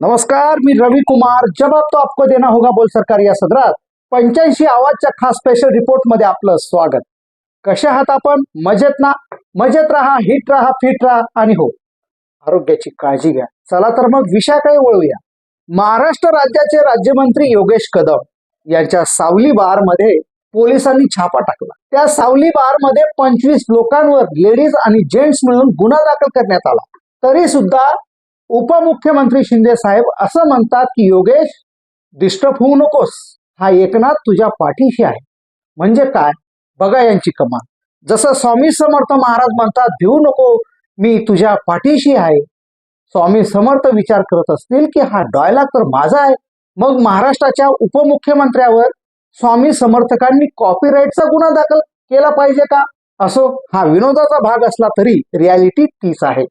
नमस्कार मी रवी कुमार. जबाब तो आपको देना होगा बोल सरकार या सदरात. पंच्याऐंशी आवाजच्या खास स्पेशल रिपोर्टमध्ये आपलं स्वागत. कशा आहात आपण? मजेत ना? मजेत राहा हिट राहा फिट राहा आणि हो. आरोग्याची काळजी घ्या. चला तर मग विषयाकडे वळूया. महाराष्ट्र राज्याचे राज्यमंत्री योगेश कदम यांच्या सावली बारमध्ये पोलिसांनी छापा टाकला. त्या सावली बारमध्ये पंचवीस लोकांवर लेडीज आणि जेंट्स मिळून गुन्हा दाखल करण्यात आला. तरी सुद्धा उपमुख्यमंत्री शिंदे साहेब असं म्हणतात की योगेश डिस्टर्ब होऊ नकोस. हा एकनाथ तुझ्या पाठीशी आहे. म्हणजे काय? बघा यांची कमाल. जसं स्वामी समर्थ महाराज म्हणतात भिवू नको मी तुझ्या पाठीशी आहे. स्वामी समर्थ विचार करत असतील की हा डॉयलॉग तर माझा आहे. मग महाराष्ट्राच्या उपमुख्यमंत्र्यावर स्वामी समर्थकांनी कॉपीराईटचा गुन्हा दाखल केला पाहिजे का? असो हा विनोदाचा भाग असला तरी रियालिटी तीच आहे.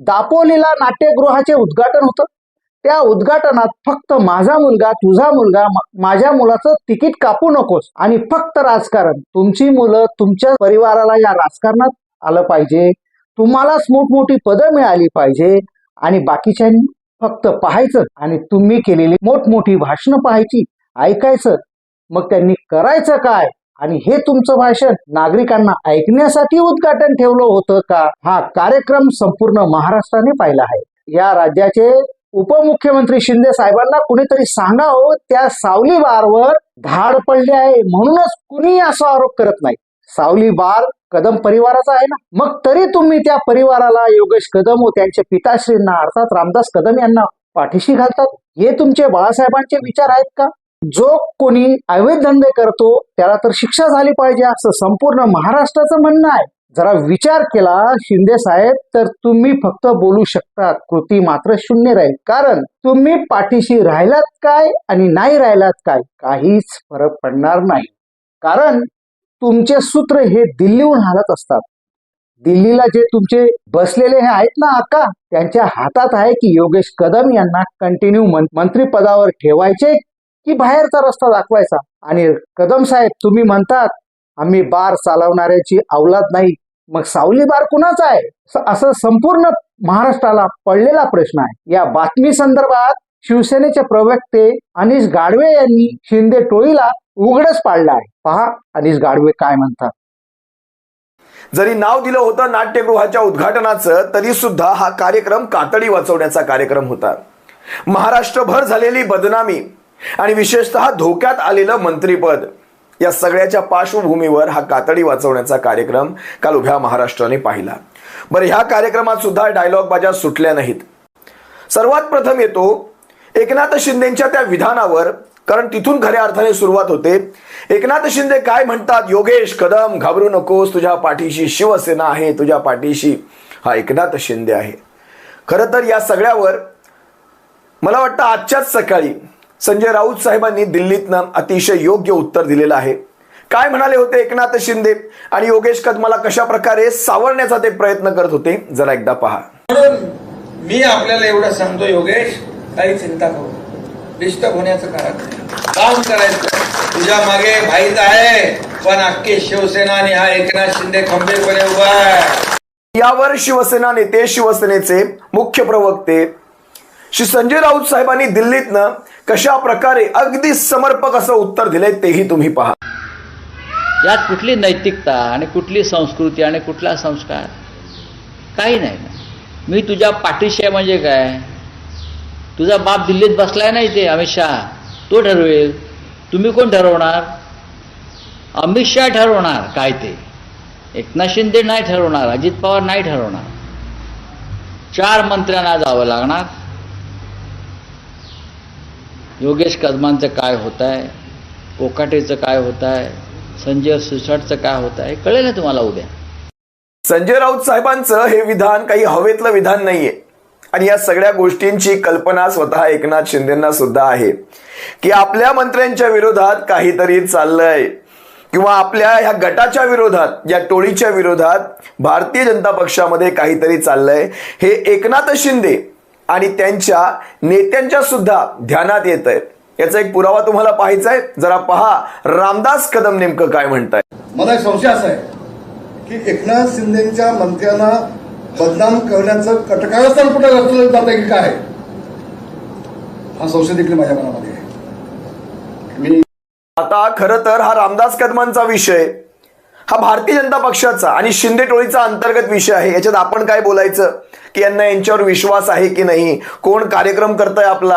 दापोलीला नाट्यगृहाचे उद्घाटन होतं. त्या उद्घाटनात फक्त माझा मुलगा तुझा मुलगा माझ्या मुलाचं तिकीट कापू नकोस आणि फक्त राजकारण. तुमची मुलं तुमच्या परिवाराला या राजकारणात आलं पाहिजे. तुम्हालाच मोठमोठी पदं मिळाली पाहिजे आणि बाकीच्यांनी फक्त पाहायचं आणि तुम्ही केलेली मोठमोठी भाषणं पाहायची ऐकायचं. मग त्यांनी करायचं काय? आणि हे तुमचं भाषण नागरिकांना ऐकण्यासाठी उद्घाटन ठेवलं होतं का? हा कार्यक्रम संपूर्ण महाराष्ट्राने पाहिला आहे. या राज्याचे उपमुख्यमंत्री शिंदे साहेबांना कुणीतरी सांगा हो त्या सावली बारवर धाड पडली आहे म्हणूनच कुणी असा आरोप करत नाही. सावली बार कदम परिवाराचा आहे ना? मग तरी तुम्ही त्या परिवाराला योगेश कदम व त्यांचे पिताश्रींना अर्थात रामदास कदम यांना पाठीशी घालतात? हे तुमचे बाळासाहेबांचे विचार आहेत का? जो कोणी अवैध धंदे करतो त्याला तर शिक्षा झाली पाहिजे असं संपूर्ण महाराष्ट्राचं म्हणणं आहे. जरा विचार केला शिंदे साहेब तर तुम्ही फक्त बोलू शकतात. कृती मात्र शून्य राहील. कारण तुम्ही पाठीशी राहिलात काय आणि नाही राहिलात काय काहीच फरक पडणार नाही. कारण तुमचे सूत्र हे दिल्लीहून हालत असतात. दिल्लीला जे तुमचे बसलेले हे आहेत ना अक्का त्यांच्या हातात आहे की योगेश कदम यांना कंटिन्यू मंत्रिपदावर ठेवायचे की बाहेरचा रस्ता दाखवायचा. आणि कदम साहेब तुम्ही म्हणतात आम्ही बार चालवणाऱ्याची अवलाद नाही. मग सावली बार कुणाचा आहे? असं संपूर्ण महाराष्ट्राला पडलेला प्रश्न आहे. या बातमी संदर्भात शिवसेनेचे प्रवक्ते अनिश गाडवे यांनी शिंदे टोळीला उघडच पाडला आहे. पहा अनिश गाडवे काय म्हणतात. जरी नाव दिलं होतं नाट्यगृहाच्या उद्घाटनाचं तरी सुद्धा हा कार्यक्रम कातडी वाचवण्याचा कार्यक्रम होता. महाराष्ट्रभर झालेली बदनामी आणि विशेषतः धोक्यात आलेलं मंत्रीपद. या सगळ्याच्या पार्श्वभूमीवर हा कातडी वाचवण्याचा कार्यक्रम काल उभ्या महाराष्ट्राने पाहिला. बरं ह्या कार्यक्रमात सुद्धा डायलॉग बाजा सुटल्या नाहीत. सर्वात प्रथम येतो एकनाथ शिंदेच्या त्या विधानावर कारण तिथून खऱ्या अर्थाने सुरुवात होते. एकनाथ शिंदे काय म्हणतात? योगेश कदम घाबरू नकोस तुझ्या पाठीशी शिवसेना आहे तुझ्या पाठीशी हा एकनाथ शिंदे आहे. खरं तर या सगळ्यावर मला वाटतं आजच्याच सकाळी संजय राऊत साहेबांनी दिल्लीतनं अतिशय योग्य उत्तर दिलेलं आहे. काय म्हणाले होते एकनाथ शिंदे? आणि योगेश कदमाला कशा प्रकारे सावरण्याचा ते प्रयत्न करत होते? जरा एकदा पहा. म्हणून मी आपल्याला एवढं सांगतो योगेश काही चिंता करू डिस्टर्ब होण्याचं कारण. काम करायचं. तुझ्या मागे भाईच आहे पण अख्खी शिवसेना आणि हा एकनाथ शिंदे खंबीरपणे उभा आहे. यावर शिवसेना नेते शिवसेनेचे मुख्य प्रवक्ते श्री संजय राऊत साहेबांनी दिल्लीतनं कशा प्रकारे अगदी समर्पक असं उत्तर दिलंय तेही तुम्ही पहा. यात कुठली नैतिकता आणि कुठली संस्कृती आणि कुठला संस्कार? काही नाही. ना मी तुझ्या पाठीशी आहे म्हणजे काय? तुझा बाप दिल्लीत बसलाय नाही ते अमित शहा. तो ठरवेल. तुम्ही कोण ठरवणार? अमित शहा ठरवणार काय ते? एकनाथ शिंदे नाही ठरवणार अजित पवार नाही ठरवणार. चार मंत्र्यांना जावं लागणार. योगेश कदमांचं काय होत आहे कोकाटेचं काय होत आहे संजय सिसोटचं काय होत आहे कळेल ना तुम्हाला उद्या. संजय राऊत साहेबांचं हे विधान काही हवेतलं विधान नाहीये. आणि या सगळ्या गोष्टींची कल्पना स्वतः एकनाथ शिंदेना सुद्धा आहे. की आपल्या मंत्र्यांच्या विरोधात काहीतरी चाललंय. किंवा आपल्या ह्या गटाच्या विरोधात या टोळीच्या विरोधात भारतीय जनता पक्षामध्ये काहीतरी चाललंय. हे एकनाथ शिंदे आणि त्यांच्या नेत्यांच्या सुद्धा ध्यानात येत आहे याचा एक पुरावा तुम्हाला पाहायचा आहे. जरा पहा रामदास कदम नेमकं काय म्हणताय? मला एक संशय असा आहे की एकनाथ शिंदेच्या मंत्र्यांना बदनाम करण्याचं कटकारस्थान कुठं रचलं जात आहे की काय? हा संशय देखील माझ्या मनामध्ये आहे. मी आता खरं तर हा रामदास कदमांचा विषय हा भारतीय जनता पक्षाचा आणि शिंदे टोळीचा अंतर्गत विषय आहे. याच्यात आपण काय बोलायचं? की यांना यांच्यावर विश्वास आहे की नाही? कोण कार्यक्रम करतोय आपला?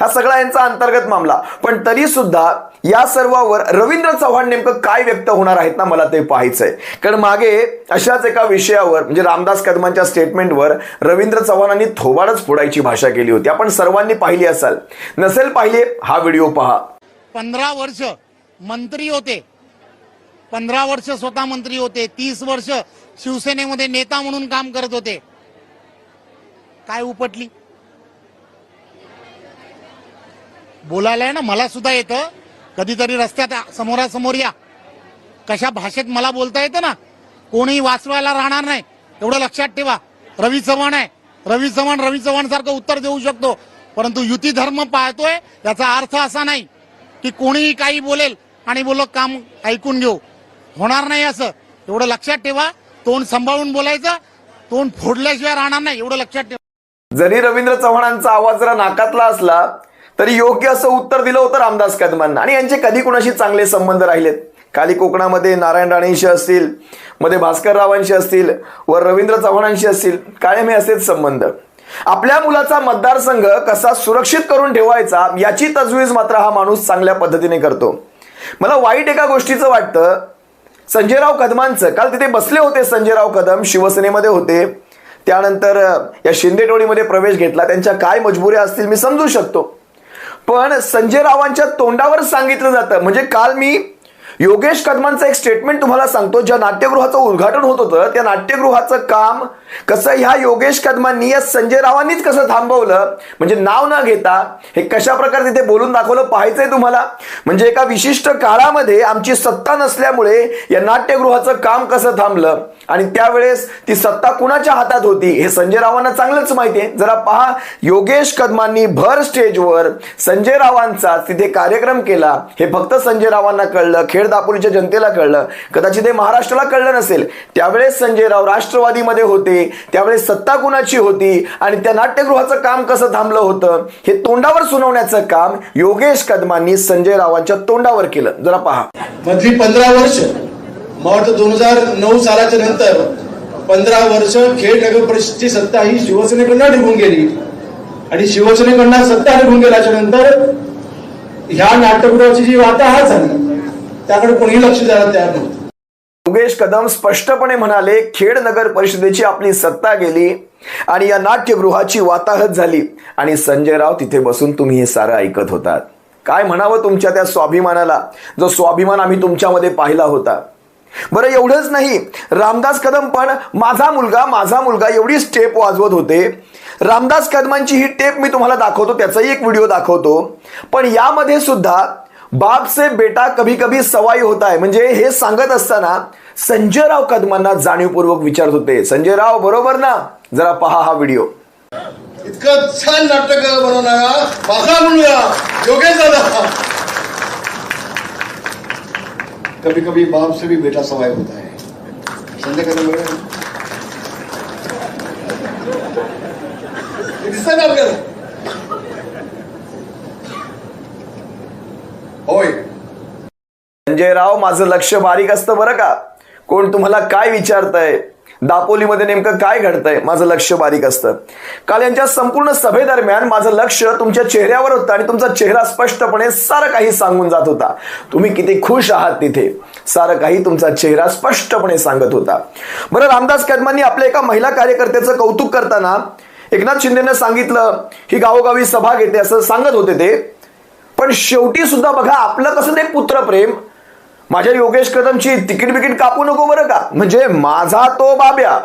हा सगळा यांचा अंतर्गत मामला. पण तरी सुद्धा या सर्वावर रवींद्र चव्हाण नेमकं काय व्यक्त होणार आहेत ना मला ते पाहायचंय. कारण मागे अशाच एका विषयावर म्हणजे रामदास कदमांच्या स्टेटमेंटवर रवींद्र चव्हाणांनी थोबाडच फोडायची भाषा केली होती. आपण सर्वांनी पाहिली असाल. नसेल पाहिले हा व्हिडिओ पहा. पंधरा वर्ष मंत्री होते. पंधरा वर्ष स्वतः मंत्री होते तीस वर्ष शिवसेनेमध्ये नेता म्हणून काम करत होते. काय उपटली? बोलायला आहे ना मला सुद्धा येतं. कधीतरी रस्त्यात समोरासमोर या. कशा भाषेत मला बोलता येतं ना? कोणी वाचवायला राहणार नाही. एवढं लक्षात ठेवा. रवी चव्हाण आहे. रवी चव्हाण रवी चव्हाण सारखं उत्तर देऊ शकतो. परंतु युती धर्म पाळतोय याचा अर्थ असा नाही की कोणीही काही बोलेल आणि बोल काम ऐकून घेऊ. होणार नाही असं. एवढं लक्षात ठेवा. तोंड सांभाळून बोलायचं. तोंड फोडल्याशिवाय राहणार नाही. एवढं लक्षात ठेवा. जरी रवींद्र चव्हाणांचा आवाज जरा नाकातला असला तरी योग्य असं उत्तर दिलं होतं रामदास कदमांना. आणि यांचे कधी कुणाशी चांगले संबंध राहिलेत? खाली कोकणामध्ये नारायण राणेंशी असतील मध्ये भास्कर रावांशी असतील व रवींद्र चव्हाणांशी असतील कायम हे असेच संबंध. आपल्या मुलाचा मतदारसंघ कसा सुरक्षित करून ठेवायचा याची तजवीज मात्र हा माणूस चांगल्या पद्धतीने करतो. मला वाईट एका गोष्टीचं वाटतं संजयराव कदमांचं. काल तिथे बसले होते संजयराव कदम शिवसेनेमध्ये होते. त्यानंतर या शिंदे टोळीमध्ये प्रवेश घेतला. त्यांच्या काय मजबुऱ्या असतील मी समजू शकतो. पण संजयरावांच्या तोंडावर सांगितलं जातं. म्हणजे काल मी योगेश कदमांचं एक स्टेटमेंट तुम्हाला सांगतो. ज्या नाट्यगृहाचं उद्घाटन होत होतं त्या नाट्यगृहाचं काम कसं ह्या योगेश कदमांनी या संजय रावांनीच कसं थांबवलं? म्हणजे नाव न घेता हे कशा प्रकारे तिथे बोलून दाखवलं पाहायचंय तुम्हाला. म्हणजे एका विशिष्ट काळामध्ये आमची सत्ता नसल्यामुळे या नाट्यगृहाचं काम कसं थांबलं? आणि त्यावेळेस ती सत्ता कुणाच्या हातात होती? हे संजय रावांना चांगलंच माहिती आहे. जरा पहा योगेश कदमांनी भर स्टेजवर संजय रावांचा तिथे कार्यक्रम केला. हे फक्त संजय रावांना कळलं. खेड दापोलीच्या जनतेला कळलं. कदाचित हे महाराष्ट्राला कळलं नसेल. त्यावेळेस संजय राव राष्ट्रवादीमध्ये होते. त्यावेळेस सत्ता कुणाची होती? आणि त्या नाट्यगृहाचं काम कसं थांबलं होतं? हे तोंडावर सुनावण्याचं काम योगेश कदमांनी संजय रावांच्या तोंडावर केलं. जरा पहा. मधली पंधरा वर्ष मला वाटतं दोन हजार नऊ सालाच्या नंतर पंधरा वर्ष खेड नगर परिषदची सत्ता ही शिवसेनेकडनं निघून गेली. आणि शिवसेनेकडनं सत्ता निघून गेल्याच्यानंतर ह्या नाट्यगृहाची जी वाताहत झाली त्याकडे कोणीही लक्ष द्यायला तयार नव्हतं. योगेश कदम स्पष्टपणे म्हणाले खेड नगर परिषदेची आपली सत्ता गेली आणि या नाट्यगृहाची वाताहत झाली. आणि संजय राव तिथे बसून तुम्ही हे सारं ऐकत होतात. काय म्हणावं तुमच्या त्या स्वाभिमानाला जो स्वाभिमान आम्ही तुमच्यामध्ये पाहिला होता? बरं एवढंच नाही. रामदास कदम पण माझा मुलगा माझा मुलगा एवढी स्टेप वाजवत होते. रामदास कदमांची ही टेप मी तुम्हाला दाखवतो त्याचाही एक व्हिडिओ दाखवतो. पण यामध्ये सुद्धा बाप से बेटा कभी कभी सवाई होता है. म्हणजे हे सांगत असताना संजय राव कदमांना जाणीवपूर्वक विचारत होते. संजय राव बरोबर ना? जरा पहा हा व्हिडिओ. इतकं छान नाटक बनवणारा. मुलगा योगेश दादा. कभी कभी बाप से भी बेटा सवाय होता है. संजय कदम दिसत आपल्याला? होय. संजय राव माझं लक्ष बारीक असतं बरं का? कोण तुम्हाला काय विचारतंय? दापोलीमध्ये नेमकं काय घडतंय? माझं लक्ष बारीक असतं. काल यांच्या संपूर्ण सभेदरम्यान माझं लक्ष तुमच्या चेहऱ्यावर होतं आणि तुमचा चेहरा स्पष्टपणे सारं काही सांगून जात होता. तुम्ही किती खुश आहात तिथे? सारं काही तुमचा चेहरा स्पष्टपणे सांगत होता. बरं रामदास कदमांनी आपल्या एका महिला कार्यकर्त्याचं कौतुक करताना एकनाथ शिंदेनं सांगितलं ही गावोगावी सभा घेते असं सांगत होते ते. पण शेवटी सुद्धा बघा आपलं कसं ते पुत्रप्रेम. माझ्या योगेश कदमची तिकीट बिकीट कापू नको बरं का? म्हणजे माझा तो बाब्या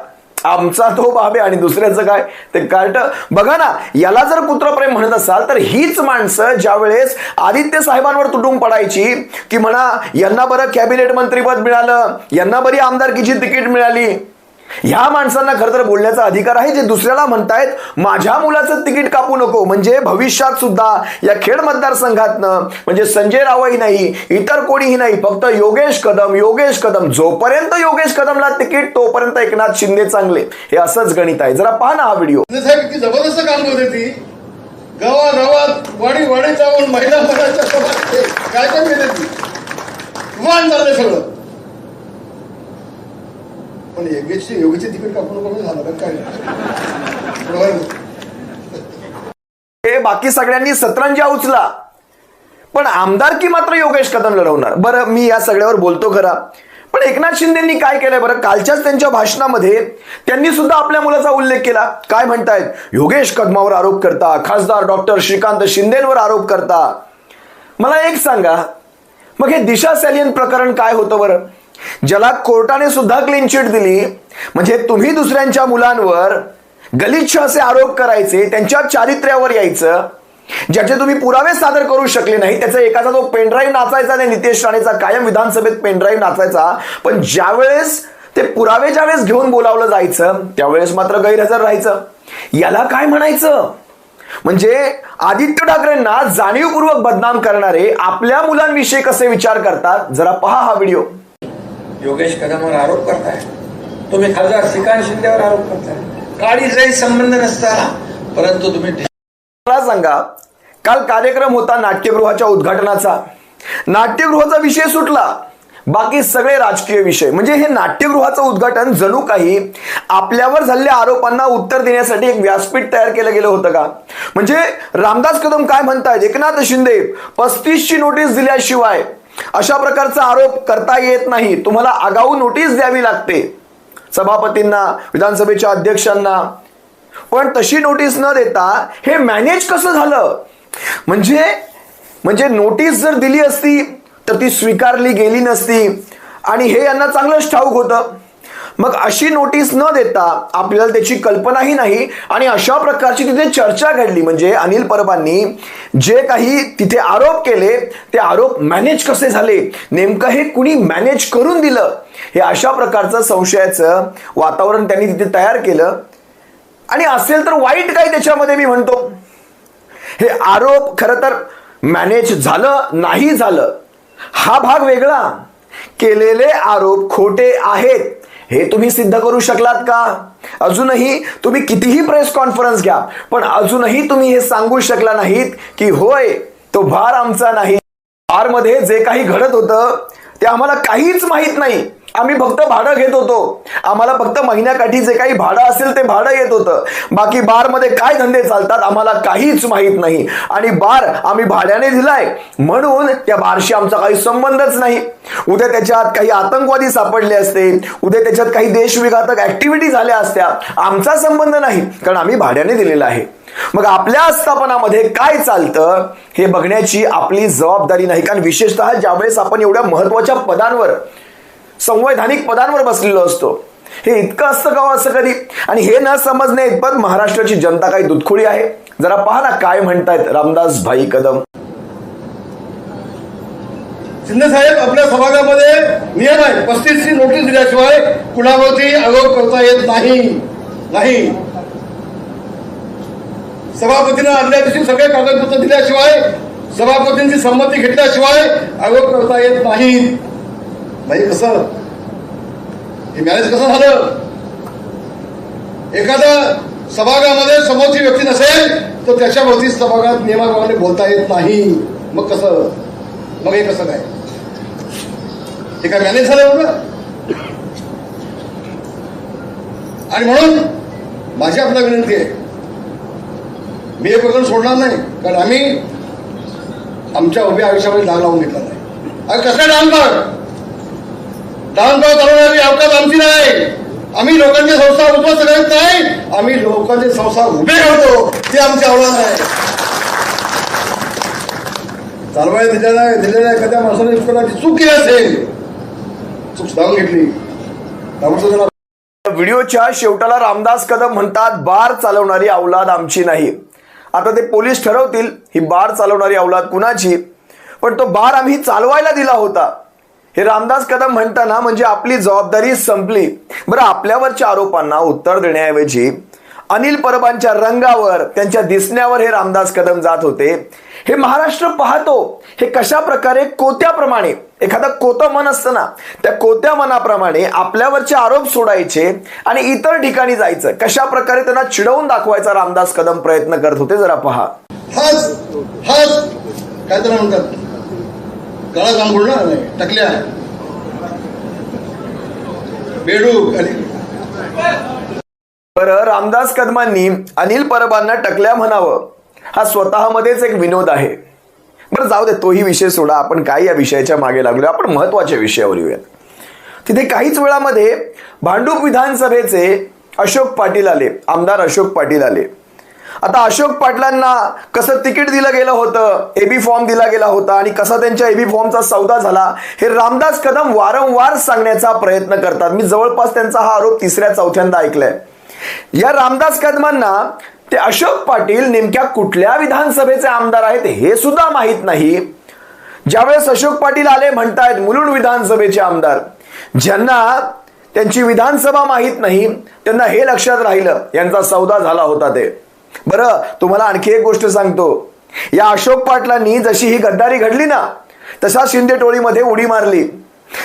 आमचा तो बाब्या आणि दुसऱ्याचं काय? ते कार्ट बघा ना याला जर पुत्रप्रेम म्हणत असाल तर हीच माणसं ज्या वेळेस आदित्य साहेबांवर तुटून पडायची की म्हणा यांना बरं कॅबिनेट मंत्रीपद मिळालं यांना बरी आमदारकीची तिकीट मिळाली ह्या माणसांना खरं तर बोलण्याचा अधिकार आहे जे दुसऱ्याला म्हणतायत माझ्या मुलाचं तिकीट कापू नको. म्हणजे भविष्यात सुद्धा या खेड मतदारसंघातनं म्हणजे संजय रावही नाही इतर कोणीही नाही फक्त योगेश कदम योगेश कदम. जोपर्यंत योगेश कदमला तिकीट तोपर्यंत एकनाथ शिंदे चांगले. हे असंच गणित आहे. जरा पहा ना हा व्हिडिओ. म्हणजे जबरदस्त काम होते ती. गावा गावात वाडी वाडी जाऊन महिला काय काय मिळते ती झालं सगळं. पण योगेशची योगेचे तिकीट कापून कमी झालं काय? हे बाकी सगळ्यांनी सतरंजा उचला. पण आमदारकी मात्र योगेश कदम लढवणार? बरं मी या सगळ्यावर बोलतो खरा. पण एकनाथ शिंदेनी काय केलंय बरं? कालच्याच त्यांच्या भाषणामध्ये त्यांनी सुद्धा आपल्या मुलाचा उल्लेख केला. काय म्हणतायत? योगेश कदमावर आरोप करता खासदार डॉक्टर श्रीकांत शिंदेवर आरोप करता. मला एक सांगा मग हे दिशा सॅलियन प्रकरण काय होतं बरं? ज्याला कोर्टाने सुद्धा क्लीन चिट दिली. म्हणजे तुम्ही दुसऱ्यांच्या मुलांवर गलिच्छ असे आरोप करायचे त्यांच्या चारित्र्यावर यायचं ज्याचे तुम्ही पुरावे सादर करू शकले नाही त्याचा एकाचा तो पेनड्राईव्ह नाचायचा नाही नितेश राणेचा कायम विधानसभेत पेनड्राईव्ह नाचायचा. पण ज्यावेळेस ते पुरावे ज्यावेळेस घेऊन बोलावलं जायचं त्यावेळेस मात्र गैरहजर राहायचं. याला काय म्हणायचं? म्हणजे आदित्य ठाकरेंना जाणीवपूर्वक बदनाम करणारे आपल्या मुलांविषयी कसे विचार करतात? जरा पहा हा व्हिडिओ. योगेश कदमवर आरोप करताय. तुम्ही खासदार श्रीकांत शिंदेवर आरोप करताय. काळीचाही संबंध नसताना परंतु तुम्ही मला सांगा काल कार्यक्रम होता नाट्यगृहाच्या उद्घाटनाचा. नाट्यगृहाचा विषय सुटला. बाकी सगळे राजकीय विषय. म्हणजे हे नाट्यगृहाचं उद्घाटन जणू काही आपल्यावर झालेल्या आरोपांना उत्तर देण्यासाठी एक व्यासपीठ तयार केलं गेलं होतं का? म्हणजे रामदास कदम काय म्हणतायत? एकनाथ शिंदे पस्तीसची नोटीस दिल्याशिवाय अशा प्रकारचा आरोप करता येत नाही. तुम्हाला आगाऊ नोटीस द्यावी लागते. सभापतींना विधानसभेच्या अध्यक्षांना. पण तशी नोटीस न देता हे मॅनेज कसं झालं? म्हणजे म्हणजे नोटीस जर दिली असती तर ती स्वीकारली गेली नसती. आणि हे यांना चांगलंच ठाऊक होतं. मग अशी नोटीस न देता आपल्याला त्याची कल्पनाही नाही आणि अशा प्रकारची तिथे चर्चा घडली. म्हणजे अनिल परबांनी जे काही तिथे आरोप केले ते आरोप मॅनेज कसे झाले? नेमकं हे कुणी मॅनेज करून दिलं? हे अशा प्रकारचं संशयाचं वातावरण त्यांनी तिथे तयार केलं. आणि असेल तर वाईट काय त्याच्यामध्ये मी म्हणतो. हे आरोप खरं तर मॅनेज झालं नाही झालं हा भाग वेगळा. केलेले आरोप खोटे आहेत. हे तुम्ही सिद्ध करू शकलात का? अजूनही तुम्ही कितीही प्रेस कॉन्फरन्स घ्या पण अजूनही तुम्ही हे सांगू शकला नाहीत की होय तो भार आमचा नाही. भारमध्ये जे काही घडत होतं ते आम्हाला काहीच माहीत नाही. आम्ही फक्त भाडं घेत होतो. आम्हाला फक्त महिन्याकाठी जे काही भाडं असेल ते भाडं येत होतं. बाकी बारमध्ये काय धंदे चालतात आम्हाला काहीच माहीत नाही. आणि बार आम्ही भाड्याने दिलाय. म्हणून त्या बारशी आमचा काही संबंधच नाही. उद्या त्याच्यात काही आतंकवादी सापडले असते. उद्या त्याच्यात काही देशविघातक ऍक्टिव्हिटी झाल्या असत्या. आमचा संबंध नाही. कारण आम्ही भाड्याने दिलेला आहे. मग आपल्या आस्थापनामध्ये काय चालतं हे बघण्याची आपली जबाबदारी नाही. कारण विशेषतः ज्यावेळेस आपण एवढ्या महत्त्वाच्या पदांवर संवैधानिक पदांवर बसलेलो असतो. हे इतकं असतं का हो असं कधी? आणि हे न समजणे इतपत महाराष्ट्राची जनता काही दुधखोळी आहे? जरा पहा ना काय म्हणतायत रामदास भाई कदम. शिंदे साहेब आपल्या समाजामध्ये नियम आहे पस्तीसची नोटीस दिल्याशिवाय कुणावरती आरोप करता येत नाही. नाही. सभापतीनं आदल्या दिवशी सगळे कागदपत्र दिल्याशिवाय सभापतींची संमती घेतल्याशिवाय आरोप करता येत नाही नाही कसं? हे मॅनेज कसं झालं? एखादा सभागृहामध्ये समोरची व्यक्ती नसेल तर त्याच्यावरती सभागृहात नियमाप्रमाणे बोलता येत नाही. मग कसं? मग हे कसं काय? हे काय मॅनेज झालं एवढं? आणि म्हणून माझी आपल्याला विनंती आहे मी हे प्रकरण सोडणार नाही कारण आम्ही आमच्या उभ्या आयुष्यामध्ये डाग लावून घेतला नाही. अरे कसं डांगपाळ डांगपाळ चालवणारी अवकाश आमची नाही. आम्ही लोकांची संस्था उद्ध्वस्त करत नाही. आम्ही लोकांची संस्था उभे करतो. ते आमची आव्हान आहे. चालवायला दिलेल्या दिलेल्या एखाद्या माणसाने कोणाची चूक केली असेल. चूक सांगून घेतली. त्यामुळे त्याला व्हिडिओच्या शेवटाला रामदास कदम म्हणतात बार चालवणारी अवलाद आमची नाही. आता ते पोलीस ठरवतील ही बार चालवणारी अवलाद कुणाची? पण तो बार आम्ही चालवायला दिला होता. हे रामदास कदम म्हणताना म्हणजे आपली जबाबदारी संपली. बरं आपल्यावरच्या आरोपांना उत्तर देण्याऐवजी अनिल परबांच्या रंगावर त्यांच्या दिसण्यावर हे रामदास कदम जात होते. हे महाराष्ट्र पाहतो हे कशा प्रकारे कोत्याप्रमाणे एखादं कोतं मन असतं ना त्या कोत्या मनाप्रमाणे आपल्यावरचे आरोप सोडायचे आणि इतर ठिकाणी जायचं. कशा प्रकारे त्यांना चिडवून दाखवायचा रामदास कदम प्रयत्न करत होते जरा पहा. काय म्हणतात. गळा जांभूळ ना टकल्या बेडूक बरं रामदास कदमांनी अनिल परबांना टकल्या म्हणावं. हा स्वतःमध्येच एक विनोद आहे. बरं जाऊ दे तोही विषय सोडा. आपण काय या विषयाच्या मागे लागलो? आपण महत्त्वाच्या विषयावर येऊयात. तिथे काहीच वेळामध्ये भांडूप विधानसभेचे अशोक पाटील आले. आमदार अशोक पाटील आले. आता अशोक पाटलांना कसं तिकीट दिलं गेलं होतं एबी फॉर्म दिला गेला होता आणि कसा त्यांच्या एबी फॉर्मचा सौदा झाला हे रामदास कदम वारंवार सांगण्याचा प्रयत्न करतात. मी जवळपास त्यांचा हा आरोप तिसऱ्या चौथ्यांदा ऐकलाय. या रामदास कदमांना ते अशोक पाटील नेमक्या कुठल्या विधानसभेचे आमदार आहेत हे सुद्धा माहीत नाही. ज्यावेळेस अशोक पाटील आले म्हणतायत मुलुंड विधानसभेचे आमदार. ज्यांना त्यांची विधानसभा माहीत नाही त्यांना हे लक्षात राहिलं यांचा सौदा झाला होता ते. बरं तुम्हाला आणखी एक गोष्ट सांगतो. या अशोक पाटलांनी जशी ही गद्दारी घडली ना तसा शिंदे टोळीमध्ये उडी मारली.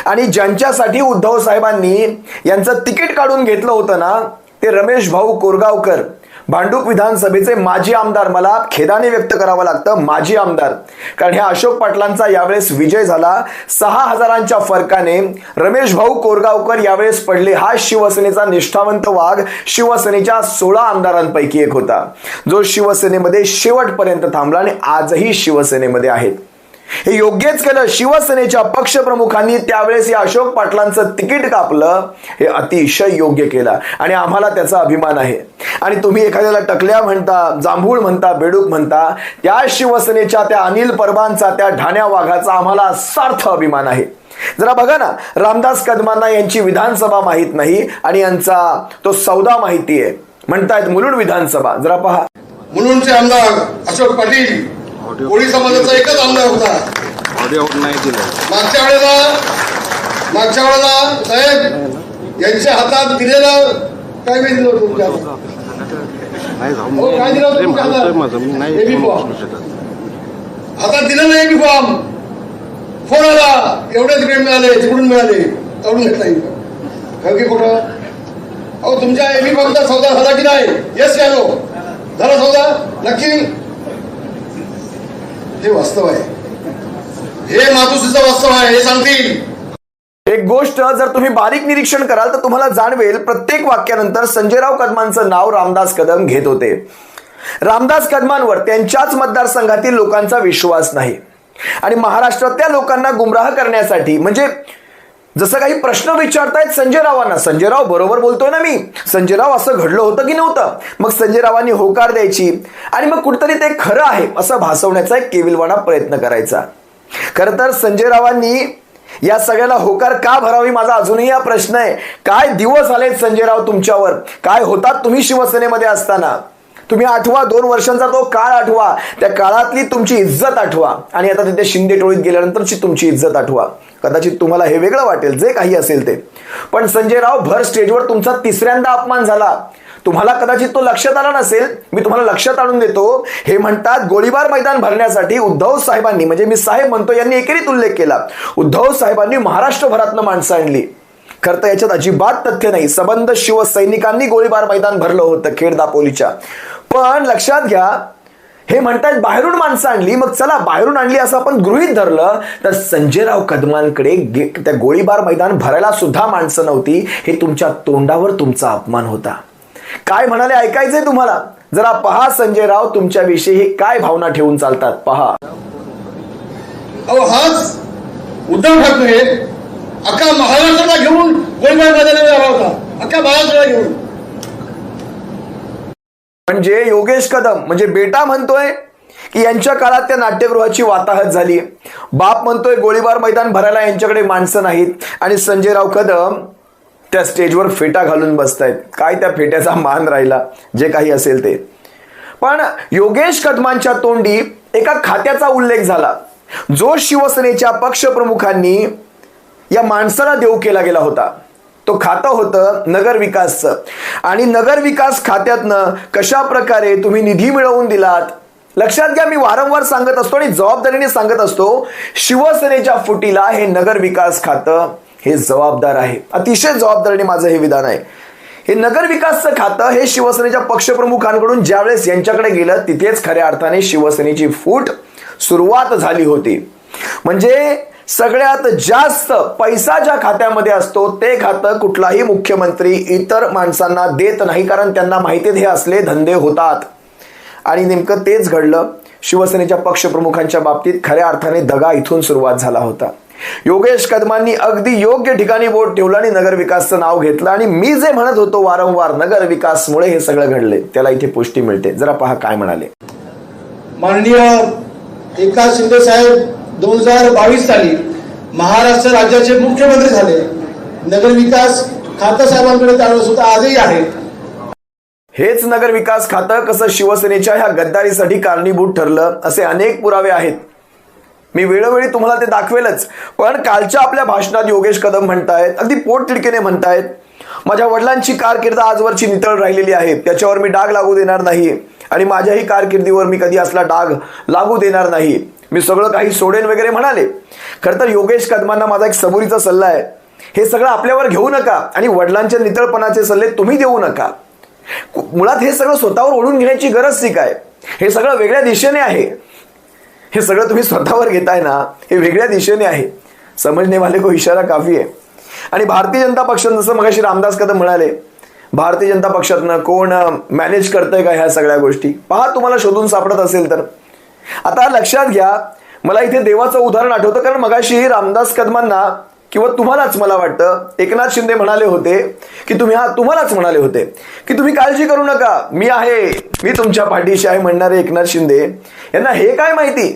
आणि ज्यांच्यासाठी उद्धव साहेबांनी यांचं तिकीट काढून घेतलं होतं ना ते रमेश भाऊ कोरगावकर. भांडूप विधानसभेचे माजी आमदार मला खेदाने व्यक्त करावं लागतं माजी आमदार. कारण ह्या अशोक पाटलांचा यावेळेस विजय झाला. सहा हजारांच्या फरकाने रमेश भाऊ कोरगावकर यावेळेस पडले. हा शिवसेनेचा निष्ठावंत वाघ शिवसेनेच्या सोळा आमदारांपैकी एक होता. जो शिवसेनेमध्ये शेवटपर्यंत थांबला आणि आजही शिवसेनेमध्ये आहेत हे योग्यच केलं. शिवसेनेच्या पक्षप्रमुखांनी त्यावेळेस या अशोक पाटलांचं तिकीट कापलं. हे अतिशय योग्य केलं. आणि आम्हाला त्याचा अभिमान आहे. आणि तुम्ही एखाद्याला टकल्या म्हणता जांभूळ म्हणता बेडूक म्हणता त्या शिवसेनेच्या त्या अनिल परबांचा त्या ढाण्या वाघाचा आम्हाला सार्थ अभिमान आहे. जरा बघा ना रामदास कदमांना यांची विधानसभा माहीत नाही आणि यांचा तो सौदा माहिती आहे म्हणतायत मुलुंड विधानसभा. जरा पहा. मुलुंडचे आमदार अशोक पाटील कोळी समाजाचा एकच आमदार होता. मागच्या वेळेला मागच्या वेळेला साहेब यांच्या हातात दिलेलं काय मी दिलं तुमच्या? हो, काय दिलं हातात? AB form. हातात दिलं नाही बी फॉर्म फोन आला एवढेच ग्रेड मिळाले तिकडून मिळाले काढून घेतला खरं की खोटं? अहो तुमच्या एबी फॉर्मचा सौदा झाला की नाही? येस यालो. झाला सौदा? नक्की? हे वास्तव आहे. हे मातोश्रीचं वास्तव आहे हे सांगतील. एक गोष्ट जर तुम्ही बारीक निरीक्षण कराल तर तुम्हाला जाणवेल प्रत्येक वाक्यानंतर संजयराव कदमांचं नाव रामदास कदम घेत होते. रामदास कदमांवर त्यांच्याच मतदारसंघातील लोकांचा विश्वास नाही. आणि महाराष्ट्रातल्या लोकांना गुमराह करण्यासाठी म्हणजे जसं काही प्रश्न विचारतायत संजय रावांना संजय राव बरोबर बोलतोय ना मी. संजय राव असं घडलं होतं की नव्हतं? मग संजय रावांनी होकार द्यायची. आणि मग कुठतरी ते खरं आहे असं भासवण्याचा एक केविलवाणा प्रयत्न करायचा. खरं तर संजय रावांनी या सगळ्याला होकार का भरावी माझा अजूनही हा प्रश्न आहे. काय दिवस आले संजय राव तुमच्यावर? काय होतात तुम्ही शिवसेनेमध्ये असताना? तुम्ही आठवा दोन वर्षांचा तो काळ आठवा. त्या काळातली तुमची इज्जत आठवा. आणि आता तिथे शिंदे टोळीत गेल्यानंतरची तुमची इज्जत आठवा. कदाचित तुम्हाला हे वेगळं वाटेल जे काही असेल ते. पण संजय राव भर स्टेजवर तुमचा तिसऱ्यांदा अपमान झाला. तुम्हाला कदाचित तो लक्षात आला नसेल. मी तुम्हाला लक्षात आणून देतो. हे म्हणतात गोळीबार मैदान भरण्यासाठी उद्धव साहेबांनी म्हणजे मी साहेब म्हणतो यांनी एकेरीत उल्लेख केला. उद्धव साहेबांनी महाराष्ट्रभरातनं माणसं आणली. खरं तर याच्यात अजिबात तथ्य नाही. सबंध शिवसैनिकांनी गोळीबार मैदान भरलं होतं खेड दापोलीच्या. पण लक्षात घ्या हे म्हणतात बाहेरून माणसं आणली मग चला बाहेरून आणली असं आपण गृहीत धरलं तर संजयराव कदमांकडे त्या गोळीबार मैदान भरायला सुद्धा माणसं नव्हती. हे तुमच्या तोंडावर तुमचा अपमान होता. काय म्हणाले ऐकायचंय तुम्हाला? जरा पहा संजय राव तुमच्याविषयी हे काय भावना ठेवून चालतात? पहा. अहो हाच उद्धव ठाकरे अख्खा महाराष्ट्राला घेऊन गोळीबार मैदानावर आला होता. अख्खा महाराष्ट्राला घेऊन. म्हणजे योगेश कदम म्हणजे बेटा म्हणतोय की यांच्या काळात त्या नाट्यगृहाची वाताहत झाली बाप म्हणतोय गोळीबार मैदान भरायला यांच्याकडे माणसं नाहीत. आणि संजयराव कदम त्या स्टेजवर फेटा घालून बसतायत. काय त्या फेट्याचा मान राहिला? जे काही असेल ते. पण योगेश कदमांच्या तोंडी एका खात्याचा उल्लेख झाला. जो शिवसेनेच्या पक्षप्रमुखांनी या माणसाला देऊ केला गेला होता. तो खातं होतं नगर विकासचं. आणि नगर विकास खात्यातनं कशा प्रकारे तुम्ही निधी मिळवून दिलात? लक्षात घ्या मी वारंवार सांगत असतो आणि जबाबदारीने सांगत असतो शिवसेनेच्या फुटीला हे नगर विकास खातं हे जबाबदार आहे. अतिशय जबाबदारीने माझं हे विधान आहे. हे नगर विकासचं खातं हे शिवसेनेच्या पक्षप्रमुखांकडून ज्यावेळेस यांच्याकडे गेलं तिथेच खऱ्या अर्थाने शिवसेनेची फूट सुरुवात झाली होती. म्हणजे सगळ्यात जास्त पैसा ज्या खात्यामध्ये असतो ते खातं कुठलाही मुख्यमंत्री इतर माणसांना देत नाही कारण त्यांना माहितीत हे असले धंदे होतात. आणि नेमकं तेच घडलं. शिवसेनेच्या पक्षप्रमुखांच्या बाबतीत खऱ्या अर्थाने दगा इथून सुरुवात झाला होता. योगेश कदमांनी अगदी योग्य ठिकाणी बोट ठेवलं आणि नगरविकासचं नाव घेतलं. आणि मी जे म्हणत होतो वारंवार नगरविकासमुळे हे सगळं घडले त्याला इथे पुष्टी मिळते. जरा पहा काय म्हणाले. माननीय एकनाथ शिंदे साहेब दोन हजार बावीस साली महाराष्ट्र राज्याचे मुख्यमंत्री झाले. नगरविकास खातं साहेबांकडे त्यावेळेस होता आजही आहे. हेच नगर विकास खातं कसं शिवसेनेच्या ह्या गद्दारीसाठी कारणीभूत ठरलं असे अनेक पुरावे आहेत. मी वेळोवेळी तुम्हाला ते दाखवेलच पण कालच्या आपल्या भाषणात योगेश कदम म्हणतायत अगदी पोट तिडकेने म्हणतायत माझ्या वडिलांची कारकीर्द आजवरची नितळ राहिलेली आहे त्याच्यावर मी डाग लागू देणार नाही आणि माझ्याही कारकिर्दीवर मी कधी असला डाग लागू देणार नाही मी सगळं काही सोडेन वगैरे म्हणाले. खरं तर योगेश कदमांना माझा एक सबुरीचा सल्ला आहे. हे सगळं आपल्यावर घेऊ नका आणि वडिलांच्या नितळपणाचे सल्ले तुम्ही देऊ नका. मुळात हे सगळं स्वतःवर ओढून घेण्याची गरज ती काय? हे सगळं वेगळ्या दिशेने आहे. हे सगळं तुम्ही स्वतःवर घेताय ना हे वेगळ्या दिशेने आहे. समजणे वाले को इशारा काफी आहे. आणि भारतीय जनता पक्षात जसं मगाशी रामदास कदम म्हणाले भारतीय जनता पक्षातनं कोण मॅनेज करतंय का ह्या सगळ्या गोष्टी? पहा तुम्हाला शोधून सापडत असेल तर. आता लक्षात घ्या मला इथे देवाचं उदाहरण आठवतं कारण मगाशी रामदास कदमांना किंवा तुम्हालाच मला वाटतं एकनाथ शिंदे म्हणाले होते की तुम्ही हा तुम्हालाच म्हणाले होते की तुम्ही काळजी करू नका मी आहे मी तुमच्या पाठीशी आहे म्हणणारे एकनाथ शिंदे. यांना हे काय माहिती?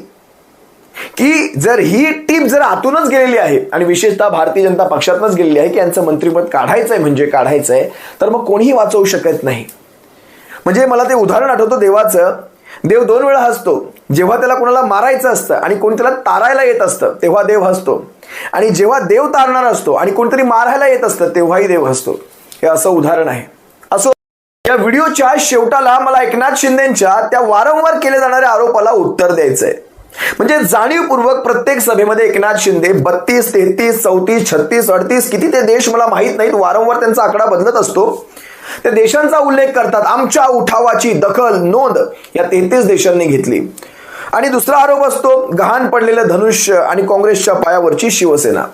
की जर ही टीम जर आतूनच गेलेली आहे आणि विशेषतः भारतीय जनता पक्षातनच गेलेली आहे की यांचं मंत्रिपद काढायचंय म्हणजे काढायचंय तर मग कोणीही वाचवू शकत नाही. म्हणजे मला ते उदाहरण आठवतं देवाचं देव दोन वेळा हसतो. जेव्हा त्याला कोणाला मारायचं असतं आणि कोणी त्याला तारायला येत असतं तेव्हा देव हसतो. आणि जेव्हा देव तारणार असतो आणि कोणतरी मारायला येत असतं तेव्हाही देव हसतो. हे असं उदाहरण आहे. असो या व्हिडिओच्या शेवटाला मला एकनाथ शिंदेच्या त्या वारंवार केले जाणाऱ्या आरोपाला उत्तर द्यायचंय. म्हणजे जाणीवपूर्वक प्रत्येक सभेमध्ये एकनाथ शिंदे बत्तीस तेहतीस चौतीस छत्तीस अडतीस किती ते देश मला माहीत नाहीत वारंवार त्यांचा आकडा बदलत असतो. त्या देशांचा उल्लेख करतात. आमच्या उठावाची दखल नोंद या तेहतीस देशांनी घेतली. आणि दुसरा आरोप असतो गहाण पडलेलं धनुष्य आणि काँग्रेसच्या पायावरची शिवसेना.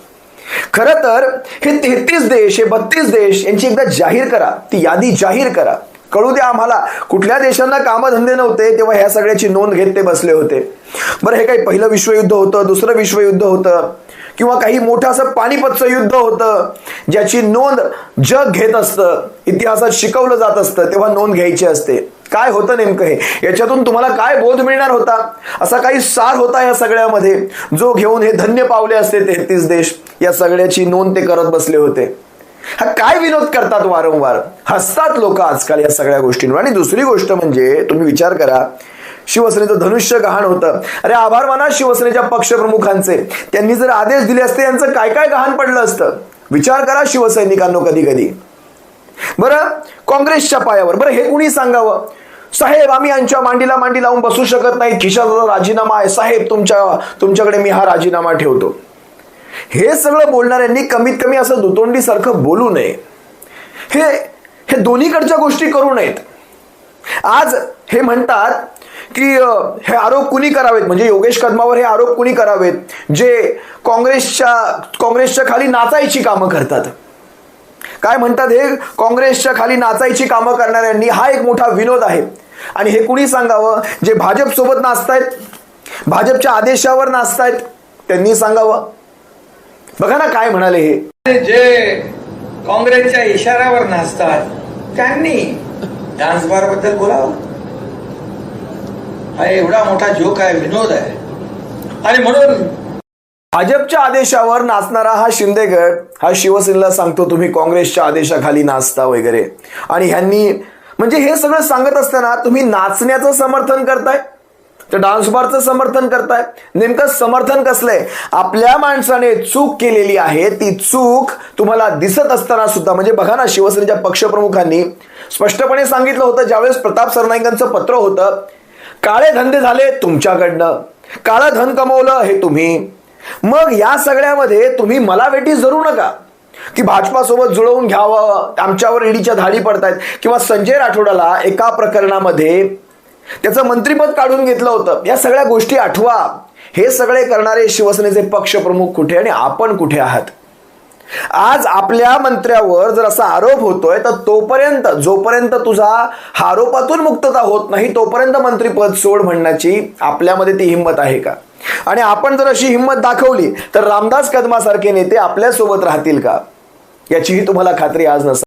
खरं तर हे तेहतीस देश हे बत्तीस देश यांची एकदा जाहीर करा. ती यादी जाहीर करा. कळू द्या आम्हाला कुठल्या देशांना कामधंदे नव्हते तेव्हा ह्या सगळ्याची नोंद घेत ते बसले होते. बरं हे काही पहिलं विश्वयुद्ध होतं दुसरं विश्वयुद्ध होतं किंवा काही मोठं असं पानिपतचं युद्ध होतं ज्याची नोंद जग घेत असतं इतिहासात शिकवलं जात असतं तेव्हा नोंद घ्यायची असते. काय होतं नेमकं हे? याच्यातून तुम्हाला काय बोध मिळणार होता? असा काही सार होता या सगळ्यामध्ये? जो घेऊन हे धन्य पावले असते तेहतीस देश या सगळ्याची नोंद ते करत बसले होते. हा काय विनोद करतात वारंवार? हसतात लोक आजकाल या सगळ्या गोष्टींवर. आणि दुसरी गोष्ट म्हणजे तुम्ही विचार करा शिवसेनेचं धनुष्य गहाण होतं. अरे आभार माना शिवसेनेच्या पक्षप्रमुखांचे. त्यांनी जर आदेश दिले असते यांचं काय काय गहाण पडलं असतं? विचार करा शिवसैनिकांनो कधी कधी. बरं? काँग्रेसच्या पायावर. बरं हे कुणी सांगावं? साहेब आम्ही यांच्या मांडीला मांडी लावून बसू शकत नाही. खिशाचा राजीनामा आहे. साहेब तुमच्या तुमच्याकडे मी हा राजीनामा ठेवतो. हे सगळं बोलणाऱ्यांनी कमीत कमी असं दुतोंडी सारखं बोलू नये. हे हे दोन्हीकडच्या गोष्टी करू नयेत. आज हे म्हणतात की हे आरोप कुणी करावेत? म्हणजे योगेश कदमावर हे आरोप कुणी करावेत? जे काँग्रेसच्या काँग्रेसच्या खाली नाचायची कामं करतात. काय म्हणतात हे? काँग्रेसच्या खाली नाचायची कामं करणाऱ्यांनी हा एक मोठा विनोद आहे. आणि हे कुणी सांगावं? जे भाजप सोबत नाचतायत भाजपच्या आदेशावर नाचतायत त्यांनी सांगावं. बघा ना काय म्हणाले हे. जे काँग्रेसच्या इशाऱ्यावर नाचतात त्यांनी डान्स बारबद्दल बोलावं. हा एवढा मोठा जोक आहे विनोद आहे. आणि म्हणून भाजपच्या आदेशावर नाचणारा हा शिंदेगड हा शिवसेनेला सांगतो तुम्ही काँग्रेसच्या आदेशाखाली नाचता वगैरे. आणि ह्यांनी म्हणजे हे सगळं सांगत असताना तुम्ही नाचण्याचं समर्थन करताय? तर डान्स बारचं समर्थन करताय. नेमकं समर्थन कसलंय? आपल्या माणसाने चूक केलेली आहे ती चूक तुम्हाला दिसत असताना सुद्धा म्हणजे बघा ना शिवसेनेच्या पक्षप्रमुखांनी स्पष्टपणे सांगितलं होतं ज्यावेळेस प्रताप सरनाईकांचं पत्र होतं काळे धंदे झाले तुमच्याकडनं काळं धन कमवलं हे तुम्ही. मग या सगळ्यामध्ये तुम्ही मला वेटी जरू नका. की भाजपासोबत जुळवून घ्यावं आमच्यावर ईडीच्या धाडी पडतायत. किंवा संजय राठोडाला एका प्रकरणामध्ये त्याचं मंत्रीपद काढून घेतलं होतं. या सगळ्या गोष्टी आठवा. हे सगळे करणारे शिवसेनेचे पक्षप्रमुख कुठे आणि आपण कुठे आहात? आज आपल्या मंत्र्यावर जर असा आरोप होतोय तर तोपर्यंत जोपर्यंत तुझा हा आरोपातून मुक्तता होत नाही तोपर्यंत मंत्रीपद सोड म्हणण्याची आपल्यामध्ये ती हिंमत आहे का? आणि आपण जर अशी हिंमत दाखवली तर रामदास कदमासारखे नेते आपल्यासोबत राहतील का? याचीही तुम्हाला खात्री आज नसेल.